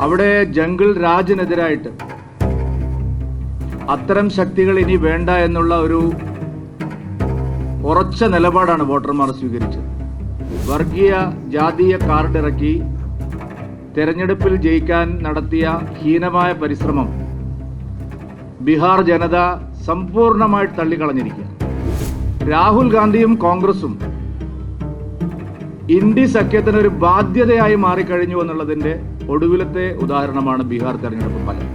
അവിടെ ജംഗിൾ രാജിനെതിരായിട്ട് അത്തരം ശക്തികൾ ഇനി വേണ്ട എന്നുള്ള ഒരു ഉറച്ച നിലപാടാണ് വോട്ടർമാർ സ്വീകരിച്ചത്. വർഗീയ ജാതീയ കാർഡ് ഇറക്കി തെരഞ്ഞെടുപ്പിൽ ജയിക്കാൻ നടത്തിയ ഹീനമായ പരിശ്രമം ബീഹാർ ജനത സമ്പൂർണമായിട്ട് തള്ളിക്കളഞ്ഞിരിക്കുക രാഹുൽ ഗാന്ധിയും കോൺഗ്രസും ഇന്ത്യ സഖ്യത്തിന് ഒരു ബാധ്യതയായി മാറിക്കഴിഞ്ഞു എന്നുള്ളതിന്റെ ഒടുവിലത്തെ ഉദാഹരണമാണ് ബീഹാർ തെരഞ്ഞെടുപ്പ് ഫലം.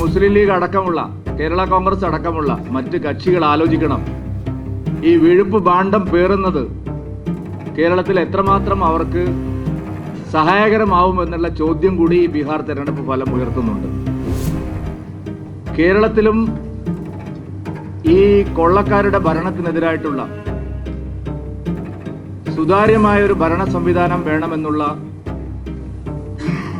മുസ്ലിം ലീഗ് അടക്കമുള്ള കേരള കോൺഗ്രസ് അടക്കമുള്ള മറ്റ് കക്ഷികൾ ആലോചിക്കണം. ഈ വിഴുപ്പ് ഭാണ്ഡം പേറുന്നത് കേരളത്തിൽ എത്രമാത്രം അവർക്ക് സഹായകരമാവും എന്നുള്ള ചോദ്യം കൂടി ഈ ബീഹാർ തെരഞ്ഞെടുപ്പ് ഫലം ഉയർത്തുന്നുണ്ട്. കേരളത്തിലും ഈ കൊള്ളക്കാരുടെ ഭരണത്തിനെതിരായിട്ടുള്ള സുതാര്യമായ ഒരു ഭരണ സംവിധാനം വേണമെന്നുള്ള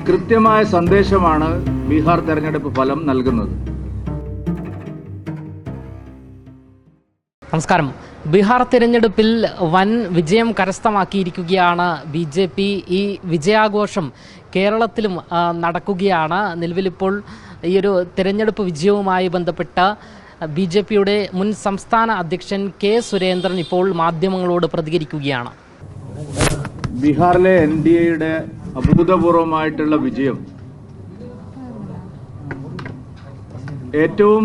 കൃത്യമായ സന്ദേശമാണ് ബീഹാർ തെരഞ്ഞെടുപ്പ് ഫലം നൽകുന്നത്. നമസ്കാരം. ബീഹാർ തിരഞ്ഞെടുപ്പിൽ വൻ വിജയം കരസ്ഥമാക്കിയിരിക്കുകയാണ് ബി ജെ പി. ഈ വിജയാഘോഷം കേരളത്തിലും നടക്കുകയാണ്. നിലവിലിപ്പോൾ ഈ ഒരു തിരഞ്ഞെടുപ്പ് വിജയവുമായി ബന്ധപ്പെട്ട ബി ജെ പിയുടെ മുൻ സംസ്ഥാന അധ്യക്ഷൻ കെ സുരേന്ദ്രൻ ഇപ്പോൾ മാധ്യമങ്ങളോട് പ്രതികരിക്കുകയാണ്. ബീഹാറിലെ എൻ ഡി എയുടെ അഭൂതപൂർവമായിട്ടുള്ള വിജയം. ഏറ്റവും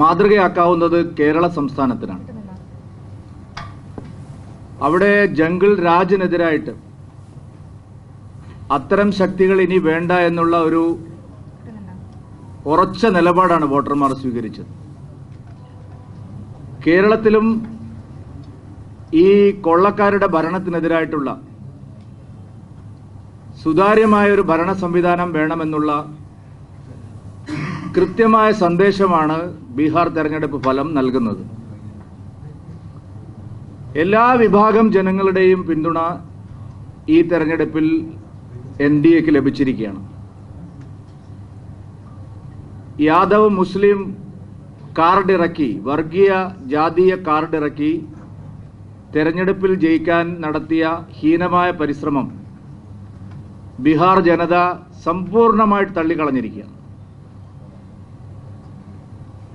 മാതൃകയാക്കാവുന്നത് കേരള സംസ്ഥാനത്തിനാണ്. അവിടെ ജംഗിൾ രാജിനെതിരായിട്ട് അത്തരം ശക്തികൾ ഇനി വേണ്ട എന്നുള്ള ഒരു ഉറച്ച നിലപാടാണ് വോട്ടർമാർ സ്വീകരിച്ചത്. കേരളത്തിലും ഈ കൊള്ളക്കാരുടെ ഭരണത്തിനെതിരായിട്ടുള്ള സുതാര്യമായ ഒരു ഭരണ സംവിധാനം വേണമെന്നുള്ള കൃത്യമായ സന്ദേശമാണ് ബീഹാർ തെരഞ്ഞെടുപ്പ് ഫലം നൽകുന്നത്. എല്ലാ വിഭാഗം ജനങ്ങളുടെയും പിന്തുണ ഈ തെരഞ്ഞെടുപ്പിൽ എൻ ഡി എക്ക് ലഭിച്ചിരിക്കുകയാണ്. യാദവ് മുസ്ലിം കാർഡ് ഇറക്കി വർഗീയ ജാതീയ കാർഡ് ഇറക്കി തെരഞ്ഞെടുപ്പിൽ ജയിക്കാൻ നടത്തിയ ഹീനമായ പരിശ്രമം ബീഹാർ ജനത സമ്പൂർണമായിട്ട് തള്ളിക്കളഞ്ഞിരിക്കുകയാണ്.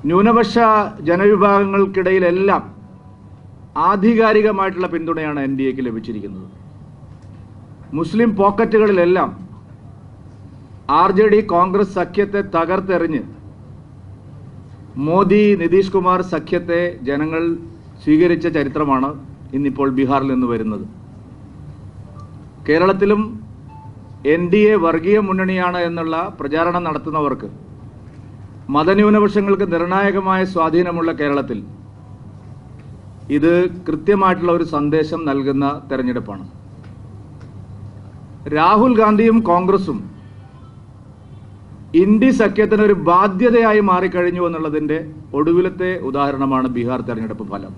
ന്യൂനപക്ഷ ജനവിഭാഗങ്ങൾക്കിടയിലെല്ലാം ആധികാരികമായിട്ടുള്ള പിന്തുണയാണ് എൻ ഡി എക്ക് ലഭിച്ചിരിക്കുന്നത്. മുസ്ലിം പോക്കറ്റുകളിലെല്ലാം ആർ ജെ ഡി കോൺഗ്രസ് സഖ്യത്തെ തകർത്തെറിഞ്ഞ് മോദി നിതീഷ് കുമാർ സഖ്യത്തെ ജനങ്ങൾ സ്വീകരിച്ച ചരിത്രമാണ് ഇന്നിപ്പോൾ ബീഹാറിൽ നിന്ന് വരുന്നത്. കേരളത്തിലും എൻ ഡി എ വർഗീയ മുന്നണിയാണ് എന്നുള്ള പ്രചാരണം നടത്തുന്നവർക്ക് മതന്യൂനപക്ഷങ്ങൾക്ക് നിർണായകമായ സ്വാധീനമുള്ള കേരളത്തിൽ ഇത് കൃത്യമായിട്ടുള്ള ഒരു സന്ദേശം നൽകുന്ന തെരഞ്ഞെടുപ്പാണ്. രാഹുൽ ഗാന്ധിയും കോൺഗ്രസും ഇന്ത്യ സഖ്യത്തിന് ഒരു ബാധ്യതയായി മാറിക്കഴിഞ്ഞു എന്നുള്ളതിന്റെ ഒടുവിലത്തെ ഉദാഹരണമാണ് ബീഹാർ തെരഞ്ഞെടുപ്പ് ഫലം.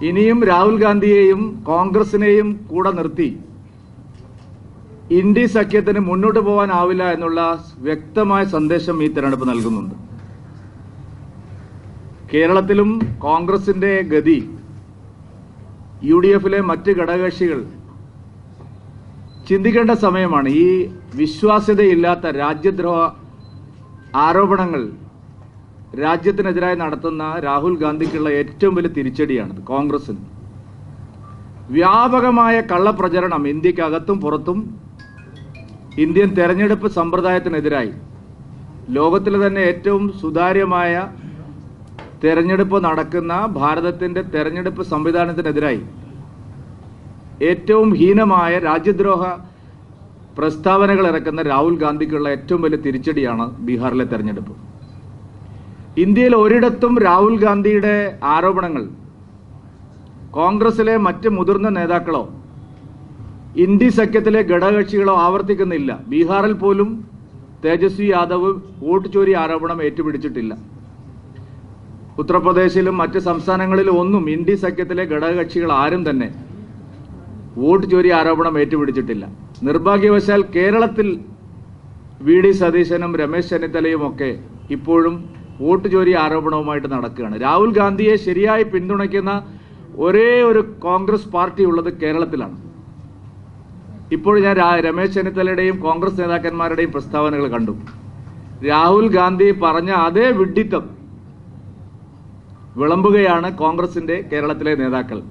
ഇനിയും രാഹുൽ ഗാന്ധിയെയും കോൺഗ്രസിനെയും കൂടെ നിർത്തി. ഇന്ത്യ സഖ്യത്തിന് മുന്നോട്ട് പോകാനാവില്ല എന്നുള്ള വ്യക്തമായ സന്ദേശം ഈ തെരഞ്ഞെടുപ്പ് നൽകുന്നുണ്ട്. കേരളത്തിലും കോൺഗ്രസിന്റെ ഗതി യു ഡി എഫിലെ മറ്റ് ഘടകകക്ഷികൾ ചിന്തിക്കേണ്ട സമയമാണ്. ഈ വിശ്വാസ്യതയില്ലാത്ത രാജ്യദ്രോഹ ആരോപണങ്ങൾ രാജ്യത്തിനെതിരായി നടത്തുന്ന രാഹുൽ ഗാന്ധിക്കുള്ള ഏറ്റവും വലിയ തിരിച്ചടിയാണിത് കോൺഗ്രസിന് വ്യാപകമായ കള്ളപ്രചരണം ഇന്ത്യക്കകത്തും പുറത്തും ഇന്ത്യൻ തെരഞ്ഞെടുപ്പ് സമ്പ്രദായത്തിനെതിരായി. ലോകത്തിലെ തന്നെ ഏറ്റവും സുതാര്യമായ തെരഞ്ഞെടുപ്പ് നടക്കുന്ന ഭാരതത്തിന്റെ തെരഞ്ഞെടുപ്പ് സംവിധാനത്തിനെതിരായി ഏറ്റവും ഹീനമായ രാജ്യദ്രോഹ പ്രസ്താവനകൾ ഇറക്കുന്ന രാഹുൽ ഗാന്ധിക്കുള്ള ഏറ്റവും വലിയ തിരിച്ചടിയാണ് ബീഹാറിലെ തെരഞ്ഞെടുപ്പ്. ഇന്ത്യയിൽ ഒരിടത്തും രാഹുൽ ഗാന്ധിയുടെ ആരോപണങ്ങൾ കോൺഗ്രസിലെ മറ്റ് മുതിർന്ന നേതാക്കളോ ഇന്ത്യ സഖ്യത്തിലെ ഘടകകക്ഷികളോ ആവർത്തിക്കുന്നില്ല. ബീഹാറിൽ പോലും തേജസ്വി യാദവ് വോട്ട് ചോരി ആരോപണം ഏറ്റുപിടിച്ചിട്ടില്ല. ഉത്തർപ്രദേശിലും മറ്റ് സംസ്ഥാനങ്ങളിലും ഒന്നും ഇന്ത്യ സഖ്യത്തിലെ ഘടകകക്ഷികൾ ആരും തന്നെ വോട്ട് ചോരി ആരോപണം ഏറ്റുപിടിച്ചിട്ടില്ല. നിർഭാഗ്യവശാൽ കേരളത്തിൽ വി ഡി സതീശനും രമേശ് ചെന്നിത്തലയും ഒക്കെ ഇപ്പോഴും വോട്ട് ചോരി ആരോപണവുമായിട്ട് നടക്കുകയാണ്. രാഹുൽ ഗാന്ധിയെ ശരിയായി പിന്തുണയ്ക്കുന്ന ഒരേ ഒരു കോൺഗ്രസ് പാർട്ടി ഉള്ളത് കേരളത്തിലാണ്. ഇപ്പോൾ ഞാൻ രമേശ് ചെന്നിത്തലയുടെയും കോൺഗ്രസ് നേതാക്കന്മാരുടെയും പ്രസ്താവനകൾ കണ്ടു. രാഹുൽ ഗാന്ധി പറഞ്ഞ അതേ വിഡ്ഢിത്തം വിളമ്പുകയാണ് കോൺഗ്രസിന്റെ കേരളത്തിലെ നേതാക്കൾ.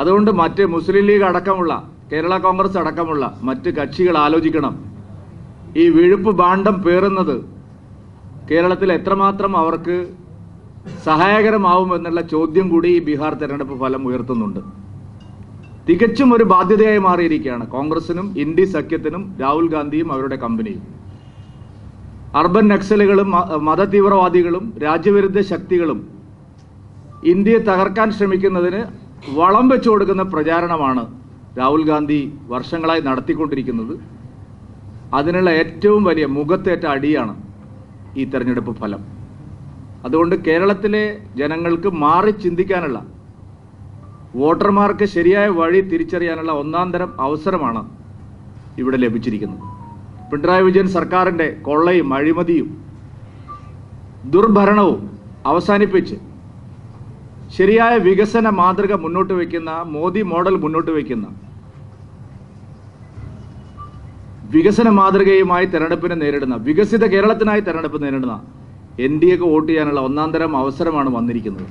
അതുകൊണ്ട് മറ്റ് മുസ്ലിം ലീഗ് അടക്കമുള്ള കേരള കോൺഗ്രസ് അടക്കമുള്ള മറ്റ് കക്ഷികൾ ആലോചിക്കണം. ഈ വിഴുപ്പ് ഭാണ്ഡം പേറുന്നത് കേരളത്തിൽ എത്രമാത്രം അവർക്ക് സഹായകരമാവുമെന്നുള്ള ചോദ്യം കൂടി ഈ ബീഹാർ തെരഞ്ഞെടുപ്പ് ഫലം ഉയർത്തുന്നുണ്ട്. തികച്ചും ഒരു ബാധ്യതയായി മാറിയിരിക്കുകയാണ് കോൺഗ്രസിനും ഇന്ത്യ സഖ്യത്തിനും രാഹുൽ ഗാന്ധിയും അവരുടെ കമ്പനിയും. അർബൻ നക്സലുകളും മതതീവ്രവാദികളും രാജ്യവിരുദ്ധ ശക്തികളും ഇന്ത്യയെ തകർക്കാൻ ശ്രമിക്കുന്നതിന് വളം വെച്ചു കൊടുക്കുന്ന പ്രചാരണമാണ് രാഹുൽ ഗാന്ധി വർഷങ്ങളായി നടത്തിക്കൊണ്ടിരിക്കുന്നത്. അതിനുള്ള ഏറ്റവും വലിയ മുഖത്തേറ്റ അടിയാണ് ഈ തെരഞ്ഞെടുപ്പ് ഫലം. അതുകൊണ്ട് കേരളത്തിലെ ജനങ്ങൾക്ക് മാറി ചിന്തിക്കാനുള്ള വോട്ടർമാർക്ക് ശരിയായ വഴി തിരിച്ചറിയാനുള്ള ഒന്നാം തരം അവസരമാണ് ഇവിടെ ലഭിച്ചിരിക്കുന്നത്. പിണറായി വിജയൻ സർക്കാരിന്റെ കൊള്ളയും അഴിമതിയും ദുർഭരണവും അവസാനിപ്പിച്ച് ശരിയായ വികസന മാതൃക മുന്നോട്ട് വയ്ക്കുന്ന മോദി മോഡൽ മുന്നോട്ട് വയ്ക്കുന്ന വികസന മാതൃകയുമായി തെരഞ്ഞെടുപ്പിനെ നേരിടുന്ന വികസിത കേരളത്തിനായി തെരഞ്ഞെടുപ്പ് നേരിടുന്ന എൻ ഡി എക്ക് വോട്ട് ചെയ്യാനുള്ള ഒന്നാം തരം അവസരമാണ് വന്നിരിക്കുന്നത്.